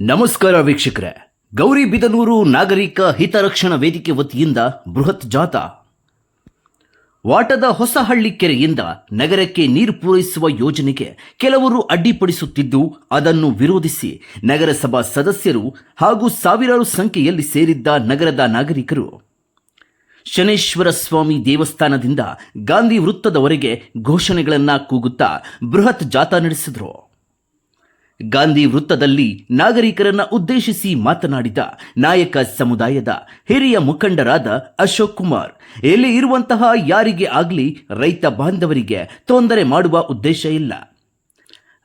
ನಮಸ್ಕಾರ ವೀಕ್ಷಕರೇ. ಗೌರಿಬಿದನೂರು ನಾಗರಿಕ ಹಿತರಕ್ಷಣಾ ವೇದಿಕೆ ವತಿಯಿಂದ ಬೃಹತ್ ಜಾಥಾ. ವಾಟದ ಹೊಸಹಳ್ಳಿ ಕೆರೆಯಿಂದ ನಗರಕ್ಕೆ ನೀರು ಪೂರೈಸುವ ಯೋಜನೆಗೆ ಕೆಲವರು ಅಡ್ಡಿಪಡಿಸುತ್ತಿದ್ದು, ಅದನ್ನು ವಿರೋಧಿಸಿ ನಗರಸಭಾ ಸದಸ್ಯರು ಹಾಗೂ ಸಾವಿರಾರು ಸಂಖ್ಯೆಯಲ್ಲಿ ಸೇರಿದ್ದ ನಗರದ ನಾಗರಿಕರು. ಶನೇಶ್ವರ ಸ್ವಾಮಿ ದೇವಸ್ಥಾನದಿಂದ ಗಾಂಧಿ ವೃತ್ತದವರೆಗೆ ಘೋಷಣೆಗಳನ್ನು ಕೂಗುತ್ತಾ ಬೃಹತ್ ಜಾಥಾ ನಡೆಸಿದರು. ಗಾಂಧಿ ವೃತ್ತದಲ್ಲಿ ನಾಗರಿಕರನ್ನ ಉದ್ದೇಶಿಸಿ ಮಾತನಾಡಿದ ನಾಯಕ ಸಮುದಾಯದ ಹಿರಿಯ ಮುಖಂಡರಾದ ಅಶೋಕ್ ಕುಮಾರ್ ಇಲ್ಲಿ ಇರುವಂತಹ ಯಾರಿಗೆ ಆಗಲಿ ರೈತ ಬಾಂಧವರಿಗೆ ತೊಂದರೆ ಮಾಡುವ ಉದ್ದೇಶ ಇಲ್ಲ.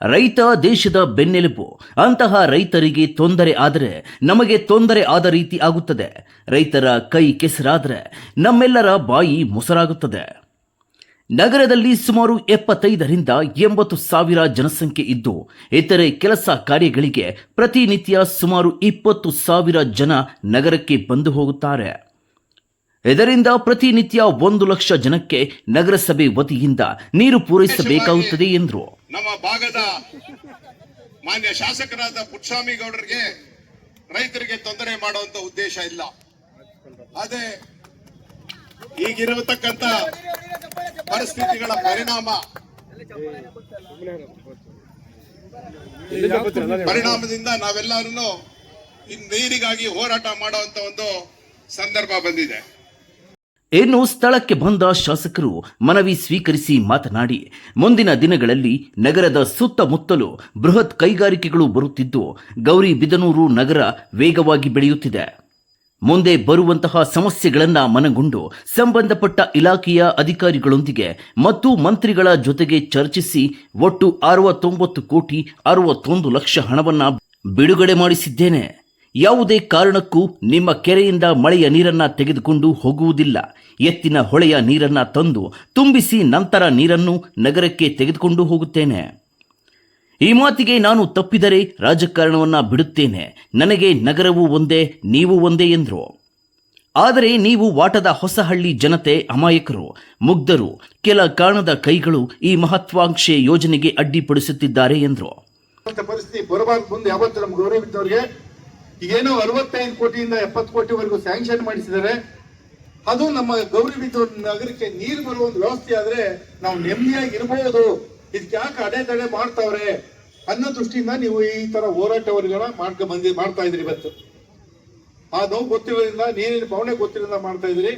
ರೈತ ದೇಶದ ಬೆನ್ನೆಲುಬು. ಅಂತಹ ರೈತರಿಗೆ ತೊಂದರೆ ಆದರೆ ನಮಗೆ ತೊಂದರೆ ಆದ ರೀತಿ ಆಗುತ್ತದೆ. ರೈತರ ಕೈ ಕೆಸರಾದರೆ ನಮ್ಮೆಲ್ಲರ ಬಾಯಿ ಮೊಸರಾಗುತ್ತದೆ. ನಗರದಲ್ಲಿ ಸುಮಾರು ಎಪ್ಪತ್ತೈದರಿಂದ ಎಂಬತ್ತು ಸಾವಿರ ಜನಸಂಖ್ಯೆ ಇದ್ದು, ಇತರೆ ಕೆಲಸ ಕಾರ್ಯಗಳಿಗೆ ಪ್ರತಿನಿತ್ಯ ಸುಮಾರು ಇಪ್ಪತ್ತು ಸಾವಿರ ಜನ ನಗರಕ್ಕೆ ಬಂದು ಹೋಗುತ್ತಾರೆ. ಇದರಿಂದ ಪ್ರತಿನಿತ್ಯ ಒಂದು ಲಕ್ಷ ಜನಕ್ಕೆ ನಗರಸಭೆ ವತಿಯಿಂದ ನೀರು ಪೂರೈಸಬೇಕಾಗುತ್ತದೆ ಎಂದರು. ನಮ್ಮ ಭಾಗದ ಮಾನ್ಯ ಶಾಸಕರಾದ ಪುಟ್ಸ್ವಾಮಿ ಗೌಡರಿಗೆ ರೈತರಿಗೆ ತೊಂದರೆ ಮಾಡುವಂತ ಉದ್ದೇಶ ಇಲ್ಲ. ಅದೇ ಈಗಿರತಕ್ಕಂತ ಪರಿಸ್ಥಿತಿಗಳ ಪರಿಣಾಮ. ಪರಿಣಾಮದಿಂದ ನಾವೆಲ್ಲರೂ ನೀರಿಗಾಗಿ ಹೋರಾಟ ಮಾಡುವಂತ ಒಂದು ಸಂದರ್ಭ ಬಂದಿದೆ. ಇನ್ನು ಸ್ಥಳಕ್ಕೆ ಬಂದ ಶಾಸಕರು ಮನವಿ ಸ್ವೀಕರಿಸಿ ಮಾತನಾಡಿ, ಮುಂದಿನ ದಿನಗಳಲ್ಲಿ ನಗರದ ಸುತ್ತಮುತ್ತಲು ಬೃಹತ್ ಕೈಗಾರಿಕೆಗಳು ಬರುತ್ತಿದ್ದು ಗೌರಿಬಿದನೂರು ನಗರ ವೇಗವಾಗಿ ಬೆಳೆಯುತ್ತಿದೆ. ಮುಂದೆ ಬರುವಂತಹ ಸಮಸ್ಯೆಗಳನ್ನ ಮನಗೊಂಡು ಸಂಬಂಧಪಟ್ಟ ಇಲಾಖೆಯ ಅಧಿಕಾರಿಗಳೊಂದಿಗೆ ಮತ್ತು ಮಂತ್ರಿಗಳ ಜೊತೆಗೆ ಚರ್ಚಿಸಿ ಒಟ್ಟು ಅರವತ್ತೊಂಬತ್ತು ಕೋಟಿ ಅರವತ್ತೊಂದು ಲಕ್ಷ ಹಣವನ್ನ ಬಿಡುಗಡೆ ಮಾಡಿಸಿದ್ದೇನೆ. ಯಾವುದೇ ಕಾರಣಕ್ಕೂ ನಿಮ್ಮ ಕೆರೆಯಿಂದ ಮಳೆಯ ನೀರನ್ನ ತೆಗೆದುಕೊಂಡು ಹೋಗುವುದಿಲ್ಲ. ಎತ್ತಿನ ಹೊಳೆಯ ನೀರನ್ನ ತಂದು ತುಂಬಿಸಿ ನಂತರ ನೀರನ್ನು ನಗರಕ್ಕೆ ತೆಗೆದುಕೊಂಡು ಹೋಗುತ್ತೇನೆ. ಈ ಮಾತಿಗೆ ನಾನು ತಪ್ಪಿದರೆ ರಾಜಕಾರಣವನ್ನ ಬಿಡುತ್ತೇನೆ. ನನಗೆ ನಗರವೂ ಒಂದೇ, ನೀವು ಒಂದೇ ಎಂದರು. ಆದರೆ ನೀವು ವಾಟದ ಹೊಸಹಳ್ಳಿ ಜನತೆ, ಅಮಾಯಕರು, ಮುಗ್ಧರು, ಕೆಲ ಕಾರಣದ ಕೈಗಳು ಈ ಮಹತ್ವಾಂಕ್ಷೆ ಯೋಜನೆಗೆ ಅಡ್ಡಿಪಡಿಸುತ್ತಿದ್ದಾರೆ ಎಂದರು. ಈಗೇನೋ ಅರವತ್ತೈದು ಕೋಟಿಯಿಂದ ಎಪ್ಪತ್ತು ಕೋಟಿವರೆಗೂ ಸ್ಯಾಂಕ್ಷನ್ ಮಾಡಿಸಿದ್ದಾರೆ. ಅದು ನಮ್ಮ ಗೌರವಿದ್ದವ್ರ ನಗರಕ್ಕೆ ನೀರು ಬರುವ ಒಂದು ವ್ಯವಸ್ಥೆ ಆದ್ರೆ ನಾವು ನೆಮ್ಮದಿಯಾಗಿ ಇರಬಹುದು ಇದಕ್ಕೆ ಯಾಕೆ ಅಡೆತಡೆ ಮಾಡ್ತಾವ್ರೆ ಅನ್ನೋ ದೃಷ್ಟಿಯಿಂದ ನೀವು ಈ ತರ ಹೋರಾಟವನ್ನ ಮಾಡ್ಕೊ ಬಂದಿ ಮಾಡ್ತಾ ಇದ್ರಿ ಇವತ್ತು. ಆ ನೋವು ಗೊತ್ತಿರೋದ್ರಿಂದ, ನೀರಿನ ಪವಣೆ ಗೊತ್ತಿರೋದ್ರಿಂದ ಮಾಡ್ತಾ ಇದ್ರಿ.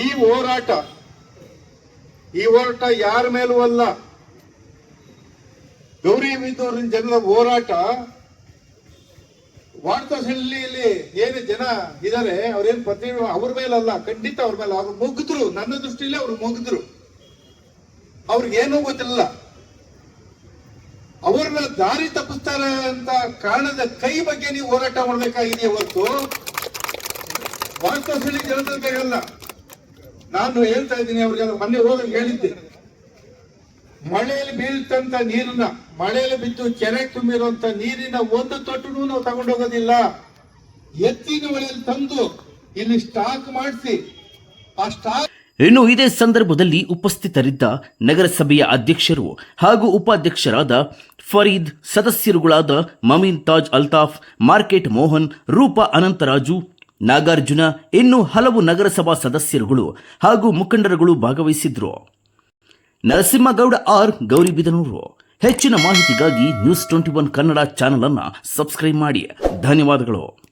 ಈ ಹೋರಾಟ ಈ ಹೋರಾಟ ಯಾರ ಮೇಲೂ ಅಲ್ಲ. ಗೌರಿ ಬಿದ್ದೂರಿನ ಜನರ ಹೋರಾಟ ವಾರ್ತಾಶೈಲಿಯಲ್ಲಿ ಏನು ಜನ ಇದಾರೆ, ಅವ್ರೇನ್ ಪ್ರತಿ ಅವ್ರ ಮೇಲಲ್ಲ, ಖಂಡಿತ ಅವ್ರ ಮೇಲೆ ಅವ್ರು ಮುಗಿದ್ರು. ನನ್ನ ದೃಷ್ಟಿಯಲ್ಲಿ ಅವ್ರು ಮುಗಿದ್ರು. ಅವ್ರಿಗೆ ಏನೂ ಗೊತ್ತಿಲ್ಲ. ಅವ್ರನ್ನ ದಾರಿ ತಪ್ಪಿಸ್ತಾರೆ ಅಂತ ಕಾರಣದ ಕೈ ಬಗ್ಗೆ ನೀವು ಹೋರಾಟ ಮಾಡ್ಬೇಕಾಗಿದೆ ಹೊರತು. ವಾರ್ತಾಶೈಲಿ ಜನತೆ ಅಲ್ಲ ನಾನು ಹೇಳ್ತಾ ಇದ್ದೀನಿ, ಅವ್ರಿಗೆಲ್ಲ ಮೊನ್ನೆ ಹೋದಾಗ ಹೇಳಿದ್ದೆ. ಮಳೆಯಲ್ಲಿ ಬೀಳ್ತಂತ ನೀರನ್ನ, ಮಳೆಯಲ್ಲಿ ಬಿದ್ದು ಕೆರೆ ತುಂಬಿರುವಂತ ನೀರಿನ ಒಂದು ತೊಟ್ಟು ನಾವು ತಗೊಂಡೋಗೋದಿಲ್ಲ. ಎತ್ತಿನ ಮಳೆಯಲ್ಲಿ ತಂದು ಇಲ್ಲಿ ಸ್ಟಾಕ್ ಮಾಡಿಸಿ, ಆ ಸ್ಟಾಕ್ ಇನ್ನು ಇದೇ ಸಂದರ್ಭದಲ್ಲಿ ಉಪಸ್ಥಿತರಿದ್ದ ನಗರಸಭೆಯ ಅಧ್ಯಕ್ಷರು ಹಾಗೂ ಉಪಾಧ್ಯಕ್ಷರಾದ ಫರೀದ್, ಸದಸ್ಯರುಗಳಾದ ಮಮೀನ್ ತಾಜ್ ಅಲ್ತಾಫ್, ಮಾರ್ಕೆಟ್ ಮೋಹನ್, ರೂಪಾ ಅನಂತರಾಜು, ನಾಗಾರ್ಜುನ, ಇನ್ನು ಹಲವು ನಗರಸಭಾ ಸದಸ್ಯರುಗಳು ಹಾಗೂ ಮುಖಂಡರುಗಳು ಭಾಗವಹಿಸಿದ್ರು. ನರಸಿಂಹಗೌಡ ಆರ್ ಗೌರಿಬಿದನೂರು. ಹೆಚ್ಚಿನ ಮಾಹಿತಿಗಾಗಿ news twenty one Kannada channel ಅನ್ನ ಸಬ್ಸ್ಕ್ರೈಬ್ ಮಾಡಿ. ಧನ್ಯವಾದಗಳು.